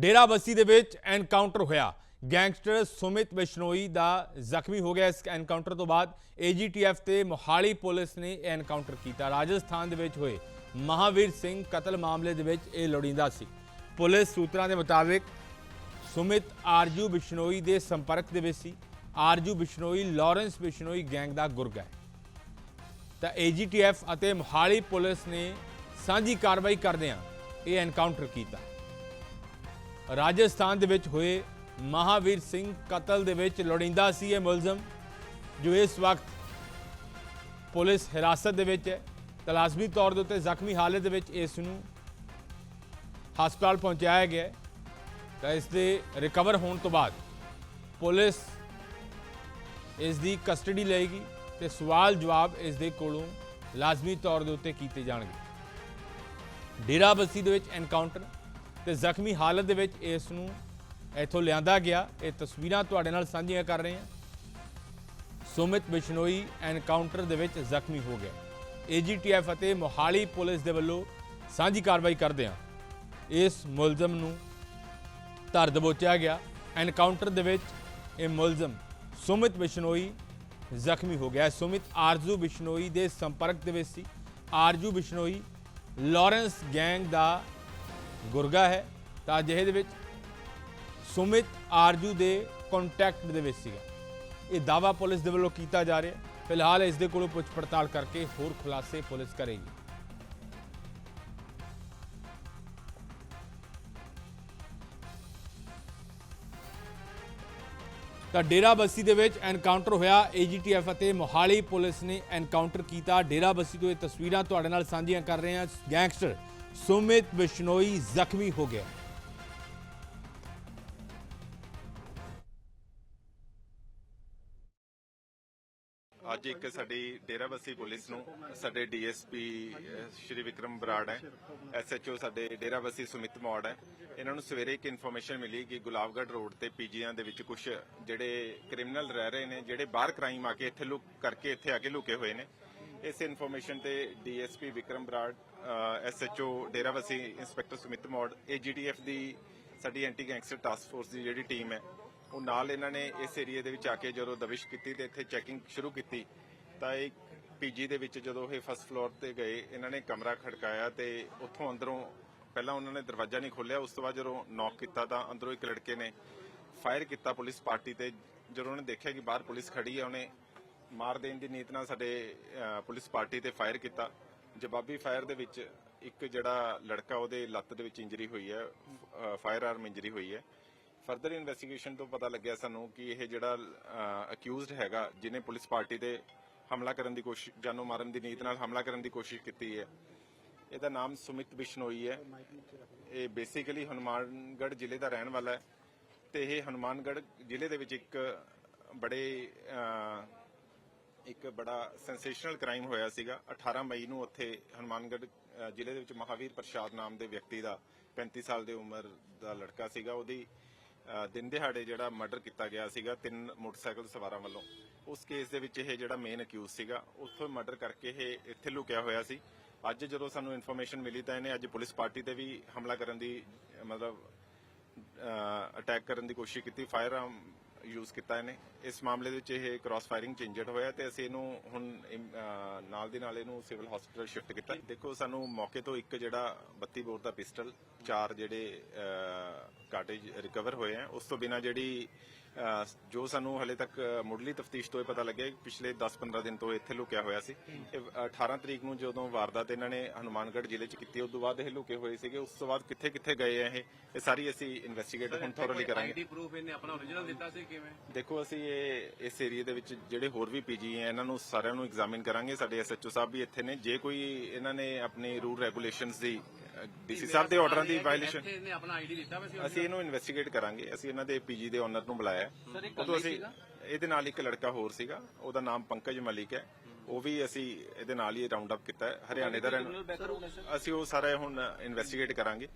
ਡੇਰਾਬੱਸੀ ਦੇ ਵਿੱਚ ਐਨਕਾਊਂਟਰ ਹੋਇਆ। ਗੈਂਗਸਟਰ ਸੁਮਿਤ ਬਿਸ਼ਨੋਈ ਦਾ ਜ਼ਖਮੀ ਹੋ ਗਿਆ। ਇਸ ਐਨਕਾਊਂਟਰ ਤੋਂ ਬਾਅਦ ਏਜੀਟੀਐਫ ਤੇ ਮੋਹਾਲੀ ਪੁਲਿਸ ਨੇ ਇਹ ਐਨਕਾਊਂਟਰ ਕੀਤਾ। ਰਾਜਸਥਾਨ ਦੇ ਵਿੱਚ ਹੋਏ ਮਹਾਵੀਰ ਸਿੰਘ ਕਤਲ ਮਾਮਲੇ ਦੇ ਵਿੱਚ ਇਹ ਲੋੜੀਂਦਾ ਸੀ। ਪੁਲਿਸ ਸੂਤਰਾਂ ਦੇ ਮੁਤਾਬਿਕ ਸੁਮਿਤ ਆਰਜੂ ਬਿਸ਼ਨੋਈ ਦੇ ਸੰਪਰਕ ਦੇ ਵਿੱਚ ਸੀ। ਆਰਜੂ ਬਿਸ਼ਨੋਈ, ਲਾਰੈਂਸ ਬਿਸ਼ਨੋਈ ਗੈਂਗ ਦਾ ਗੁਰਗਾ ਹੈ। ਤਾਂ ਏਜੀਟੀਐਫ ਅਤੇ ਮੋਹਾਲੀ ਪੁਲਿਸ ਨੇ ਸਾਂਝੀ ਕਾਰਵਾਈ ਕਰਦਿਆਂ ਇਹ ਐਨਕਾਊਂਟਰ ਕੀਤਾ। ਰਾਜਸਥਾਨ ਦੇ ਵਿੱਚ ਹੋਏ ਮਹਾਵੀਰ ਸਿੰਘ ਕਤਲ ਦੇ ਵਿੱਚ ਲੋੜੀਂਦਾ ਸੀ ਇਹ ਮੁਲਜ਼ਮ, ਜੋ ਇਸ ਵਕਤ ਪੁਲਿਸ ਹਿਰਾਸਤ ਦੇ ਵਿੱਚ ਹੈ। ਤਲਾਜ਼ਮੀ ਤੌਰ ਦੇ ਉੱਤੇ ਜ਼ਖਮੀ ਹਾਲਤ ਦੇ ਵਿੱਚ ਇਸ ਨੂੰ ਹਸਪਤਾਲ ਪਹੁੰਚਾਇਆ ਗਿਆ ਹੈ। ਤਾਂ ਇਸ ਦੇ ਰਿਕਵਰ ਹੋਣ ਤੋਂ ਬਾਅਦ ਪੁਲਿਸ ਇਸ ਦੀ ਕਸਟਡੀ ਲਏਗੀ ਤੇ ਸਵਾਲ ਜਵਾਬ ਇਸ ਦੇ ਕੋਲੋਂ ਲਾਜ਼ਮੀ ਤੌਰ ਦੇ ਉੱਤੇ ਕੀਤੇ ਜਾਣਗੇ। ਡੇਰਾਬੱਸੀ ਦੇ ਵਿੱਚ ਐਨਕਾਊਂਟਰ ਤੇ ਜ਼ਖਮੀ ਹਾਲਤ ਦੇ ਵਿੱਚ ਇਸ ਨੂੰ ਇੱਥੋਂ ਲਿਆਂਦਾ ਗਿਆ। ਇਹ ਤਸਵੀਰਾਂ ਤੁਹਾਡੇ ਨਾਲ ਸਾਂਝੀਆਂ ਕਰ ਰਹੇ ਹਾਂ। ਸੁਮਿਤ ਬਿਸ਼ਨੋਈ ਐਨਕਾਊਂਟਰ ਦੇ ਵਿੱਚ ਜ਼ਖਮੀ ਹੋ ਗਿਆ। ਏਜੀਟੀਐਫ ਅਤੇ ਮੋਹਾਲੀ ਪੁਲਿਸ ਦੇ ਵੱਲੋਂ ਸਾਂਝੀ ਕਾਰਵਾਈ ਕਰਦੇ ਹਾਂ। ਇਸ ਮੁਲਜ਼ਮ ਨੂੰ ਧਰ ਦਬੋਚਿਆ ਗਿਆ। ਐਨਕਾਊਂਟਰ ਦੇ ਵਿੱਚ ਇਹ ਮੁਲਜ਼ਮ ਸੁਮਿਤ ਬਿਸ਼ਨੋਈ ਜ਼ਖਮੀ ਹੋ ਗਿਆ। ਸੁਮਿਤ ਆਰਜ਼ੂ ਬਿਸ਼ਨੋਈ ਦੇ ਸੰਪਰਕ ਦੇ ਵਿੱਚ ਸੀ। ਆਰਜ਼ੂ ਬਿਸ਼ਨੋਈ ਲਾਰੈਂਸ ਗੈਂਗ ਦਾ ਗੁਰਗਾ ਹੈ, ਤਾਂ ਅਜਿਹੇ ਦੇ ਵਿੱਚ ਸੁਮਿਤ ਆਰਜੂ ਦੇ ਕੰਟੈਕਟ ਦੇ ਵਿੱਚ ਸੀਗਾ। ਇਹ ਦਾਵਾ ਪੁਲਿਸ ਦੇ ਵੱਲੋਂ ਕੀਤਾ ਜਾ ਰਿਹਾ। ਫਿਲਹਾਲ ਇਸ ਦੇ ਕੋਲੋਂ ਪੁੱਛ ਪੜਤਾਲ ਕਰਕੇ ਹੋਰ ਖੁਲਾਸੇ ਪੁਲਿਸ ਕਰੇਗੀ। ਤਾਂ ਡੇਰਾ ਬੱਸੀ ਦੇ ਵਿੱਚ ਐਨਕਾਊਂਟਰ ਹੋਇਆ ਏਜੀਟੀਐਫ ਅਤੇ ਮੋਹਾਲੀ ਪੁਲਿਸ ਨੇ ਐਨਕਾਊਂਟਰ ਕੀਤਾ। ਡੇਰਾ ਬੱਸੀ ਤੋਂ ਇਹ ਤਸਵੀਰਾਂ ਤੁਹਾਡੇ ਨਾਲ ਸਾਂਝੀਆਂ ਕਰ ਰਹੇ ਹਾਂ। ਗੈਂਗਸਟਰ ਸੁਮਿਤ ਬਿਸ਼ਨੋਈ ਜ਼ਖਮੀ ਹੋ ਗਿਆ। ਅੱਜ ਇੱਕ ਸਾਡੀ ਡੇਰਾਬੱਸੀ ਪੁਲਿਸ ਨੂੰ, ਸਾਡੇ ਡੀਐਸਪੀ ਸ਼੍ਰੀ ਵਿਕਰਮ ਬਰਾੜ ਹੈ, ਐਸਐਚਓ ਸਾਡੇ ਡੇਰਾਬੱਸੀ ਸੁਮਿਤ ਮੌੜ ਹੈ। ਇਹਨਾਂ ਨੂੰ ਸਵੇਰੇ ਇੱਕ ਇਨਫੋਰਮੇਸ਼ਨ ਮਿਲੀ ਕਿ ਗੁਲਾਬਗੜ੍ਹ ਰੋਡ ਤੇ ਪੀਜੀਆਂ ਦੇ ਵਿੱਚ ਕੁਝ ਜਿਹੜੇ ਕ੍ਰਿਮੀਨਲ ਰਹਿ ਰਹੇ ਨੇ, ਜਿਹੜੇ ਬਾਹਰ ਕ੍ਰਾਈਮ ਆ ਕੇ ਇੱਥੇ ਲੁਕ, ਕਰਕੇ ਇੱਥੇ ਆ ਕੇ ਲੁਕੇ ਹੋਏ ਨੇ। ਇਸ ਇਨਫੋਰਮੇਸ਼ਨ ਤੇ DSP Vikram Brar SHO Derabassi inspector Sumit Maur AGTF ਦੀ ਸਾਡੀ ਐਂਟੀ ਗੈਂਗਸਟਰ ਟਾਸਕ ਫੋਰਸ ਦੀ ਜਿਹੜੀ ਟੀਮ ਹੈ, ਉਹ ਨਾਲ ਇਹਨਾਂ ਨੇ ਇਸ ਏਰੀਆ ਦੇ ਵਿੱਚ ਆ ਕੇ ਜਦੋਂ ਦਬਿਸ਼ ਕੀਤੀ ਤੇ ਇੱਥੇ ਚੈਕਿੰਗ ਸ਼ੁਰੂ ਕੀਤੀ, ਤਾਂ ਇੱਕ ਪੀਜੀ ਦੇ ਵਿੱਚ ਜਦੋਂ ਇਹ ਫਸਟ ਫਲੋਰ ਤੇ ਗਏ, ਇਹਨਾਂ ਨੇ ਕਮਰਾ ਖੜਕਾਇਆ ਤੇ ਉੱਥੋਂ ਅੰਦਰੋਂ ਪਹਿਲਾਂ ਉਹਨਾਂ ਨੇ ਦਰਵਾਜ਼ਾ ਨਹੀਂ ਖੋਲ੍ਹਿਆ, ਉਸ ਤੋਂ ਬਾਅਦ ਜਦੋਂ ਨੌਕ ਕੀਤਾ ਤਾਂ ਅੰਦਰੋਂ ਇੱਕ ਲੜਕੇ ਨੇ ਫਾਇਰ ਕੀਤਾ ਪੁਲਿਸ ਪਾਰਟੀ ਤੇ, ਜਦੋਂ ਉਹਨੇ ਦੇਖਿਆ ਕਿ ਬਾਹਰ ਪੁਲਿਸ ਖੜੀ ਹੈ, ਉਹਨੇ ਮਾਰ ਦੇਣ ਦੀ ਨੀਤ ਨਾਲ ਸਾਡੇ ਪੁਲਿਸ ਪਾਰਟੀ ਤੇ ਫਾਇਰ ਕੀਤਾ। ਜਵਾਬੀ ਫਾਇਰ ਦੇ ਵਿੱਚ ਇੱਕ ਜਿਹੜਾ ਲੜਕਾ ਉਹਦੇ ਲੱਤ ਦੇ ਵਿੱਚ ਇੰਜਰੀ ਹੋਈ ਹੈ ਫਾਇਰ ਆਰਮ ਇੰਜਰੀ ਹੋਈ ਹੈ। ਫਰਦਰ ਇਨਵੈਸਟੀਗੇਸ਼ਨ ਤੋਂ ਪਤਾ ਲੱਗਿਆ ਸਾਨੂੰ ਕਿ ਇਹ ਜਿਹੜਾ ਅਕਿਊਜ਼ਡ ਹੈਗਾ, ਜਿਹਨੇ ਪੁਲਿਸ ਪਾਰਟੀ ਤੇ ਹਮਲਾ ਕਰਨ ਦੀ ਕੋਸ਼ਿਸ਼, ਜਾਨੋਂ ਮਾਰਨ ਦੀ ਨੀਤ ਨਾਲ ਹਮਲਾ ਕਰਨ ਦੀ ਕੋਸ਼ਿਸ਼ ਕੀਤੀ ਹੈ। ਇਹਦਾ ਨਾਮ ਸੁਮਿਤ ਬਿਸ਼ਨੋਈ ਹੈ। ਇਹ ਬੇਸਿਕਲੀ ਹਨੂਮਾਨਗੜ੍ਹ ਜ਼ਿਲ੍ਹੇ ਦਾ ਰਹਿਣ ਵਾਲਾ ਹੈ। ਤੇ ਇਹ ਹਨੂਮਾਨਗੜ੍ਹ ਜ਼ਿਲ੍ਹੇ ਦੇ ਵਿੱਚ ਇੱਕ ਬੜੇ ਇੱਕ ਬੜਾ ਸੈਂਸੇਸ਼ਨਲ ਕ੍ਰਾਈਮ ਹੋਇਆ ਸੀਗਾ। 18 ਮਈ ਨੂੰ ਉੱਥੇ ਹਨੂਮਾਨਗੜ੍ਹ ਅਹ, ਜ਼ਿਲ੍ਹੇ ਦੇ ਵਿੱਚ ਮਹਾਵੀਰ ਪ੍ਰਸ਼ਾਦ ਨਾਮ ਦੇ ਵਿਅਕਤੀ ਦਾ 35 ਸਾਲ ਦੀ ਉਮਰ ਦਾ ਲੜਕਾ ਸੀਗਾ। ਉਹਦੀ ਦਿਨ ਦਿਹਾੜੇ ਜਿਹੜਾ ਮਰਡਰ ਕੀਤਾ ਗਿਆ ਸੀਗਾ ਤਿੰਨ ਮੋਟਰਸਾਈਕਲ ਸਵਾਰਾਂ ਵੱਲੋਂ। ਉਸ ਕੇਸ ਦੇ ਵਿੱਚ ਇਹ ਜਿਹੜਾ ਮੇਨ ਅਕਿਊਜ਼ ਸੀਗਾ ਉੱਥੋਂ ਮਰਡਰ ਕਰਕੇ ਇਹ ਇੱਥੇ ਲੁਕਿਆ ਹੋਇਆ ਸੀ। ਅੱਜ ਜਦੋਂ ਸਾਨੂੰ ਇਨਫੋਰਮੇਸ਼ਨ ਮਿਲੀ ਤਾਂ ਇਹਨੇ ਅੱਜ ਪੁਲਿਸ ਪਾਰਟੀ ਤੇ ਵੀ ਹਮਲਾ ਕਰਨ ਦੀ ਮਤਲਬ ਅਟੈਕ ਕਰਨ ਦੀ ਕੋਸ਼ਿਸ਼ ਕੀਤੀ। ਫਾਇਰ ਆਰਮ ਯੂਜ਼ ਕੀਤਾ ਇਹਨੇ। ਇਸ ਮਾਮਲੇ ਦੇ ਵਿੱਚ ਇਹ ਕ੍ਰਾਸ ਫਾਇਰਿੰਗ ਚ ਹੋਇਆ ਤੇ ਅਸੀਂ ਇਹਨੂੰ ਹੁਣ, ਇਮ- ਅਹ ਨਾਲ ਦੀ ਨਾਲ ਇਹਨੂੰ ਸਿਵਲ ਹਸਪੀਟਲ ਸ਼ਿਫਟ ਕੀਤਾ। ਦੇਖੋ, ਸਾਨੂੰ ਮੌਕੇ ਤੋਂ ਇੱਕ ਜਿਹੜਾ 32 ਬੋਰ ਦਾ ਪਿਸਟਲ, ਚਾਰ ਜਿਹੜੇ ਕਾਟੇਜ ਰਿਕਵਰ ਹੋਏ ਆ, ਉਸ ਤੋਂ ਬਿਨਾ ਜਿਹੜੀ ਜੋ ਸਾਨੂੰ ਹਲੇ ਤੱਕ ਮੁੱਢਲੀ ਤਫਤੀਸ਼ ਤੋਂ ਇਹ ਪਤਾ ਲੱਗਿਆ ਕਿ ਪਿਛਲੇ 10-15 ਦਿਨ ਤੋਂ ਇੱਥੇ ਲੁਕਿਆ ਹੋਇਆ ਸੀ। ਇਹ 18 ਤਰੀਕ ਨੂੰ ਜਦੋਂ ਵਾਰਦਾਤ ਇਹਨਾਂ ਨੇ ਹਨੂਮਾਨਗੜ੍ਹ ਜ਼ਿਲ੍ਹੇ 'ਚ ਕੀਤੀ ਉਸ ਤੋਂ ਬਾਅਦ ਇਹ ਲੁਕੇ ਹੋਏ ਸੀਗੇ। ਉਸ ਤੋਂ ਬਾਅਦ ਕਿੱਥੇ ਕਿੱਥੇ ਗਏ ਆ ਇਹ? ਇਹ ਸਾਰੀ ਅਸੀਂ ਇਨਵੈਸਟੀਗੇਟ ਹੁਣ ਥੋਰਲੀ ਕਰਾਂਗੇ। ਆਈਡੀ ਪ੍ਰੂਫ ਇਹਨੇ ਆਪਣਾ ਓਰੀਜਨਲ ਦਿੱਤਾ ਸੀ ਕਿਵੇਂ? ਦੇਖੋ ਅਸੀਂ ਇਹ ਇਸ ਏਰੀਆ ਦੇ ਵਿੱਚ ਜਿਹੜੇ ਹੋਰ ਵੀ ਪੀਜੀ ਹੈ ਇਹਨਾਂ ਨੂੰ ਸਾਰਿਆਂ ਨੂੰ ਐਗਜ਼ਾਮਿਨ ਕਰਾਂਗੇ। ਸਾਡੇ ਐਸਐਚਓ ਸਾਹਿਬ ਵੀ ਇੱਥੇ ਨੇ। ਜੇ ਕੋਈ ਇਹਨਾਂ ਨੇ ਆਪਣੀ ਰੂਲ ਰੈਗੂਲੇਸ਼ਨਸ ਦੀ ਡੀਸੀ ਸਾਹਿਬ ਦੇ ਆਰਡਰਾਂ ਦੀ ਵਾਇਲੇਸ਼ਨ ਇੱਥੇ ਇਹਨੇ ਆਪਣਾ ਆਈਡੀ ਦਿੱਤਾ ਵੈਸੇ ਅਸੀਂ ਇਹਨੂੰ ਇਨਵੈਸਟੀਗੇਟ ਕਰਾਂਗੇ। ਅਸੀਂ ਇਹਨਾਂ ਦੇ ਪੀਜੀ ਦੇ ਓਨਰ ਨੂੰ ਬੁਲਾਇਆ ਹੈ। ਉਦੋਂ ਅਸੀਂ ਇਹਦੇ ਨਾਲ ਇੱਕ ਲੜਕਾ ਹੋਰ ਸੀਗਾ। ਉਹਦਾ ਨਾਮ ਪੰਕਜ ਮਲਿਕ ਹੈ। ਉਹ ਵੀ ਅਸੀਂ ਇਹਦੇ ਨਾਲ ਹੀ ਰਾਉਂਡ ਅਪ ਕੀਤਾ ਹੈ। ਹਰਿਆਣੇ ਦਾ ਰਹਿਣ ਅਸੀਂ ਉਹ ਸਾਰਾ ਹੁਣ ਇਨਵੈਸਟੀਗੇਟ ਕਰਾਂਗੇ।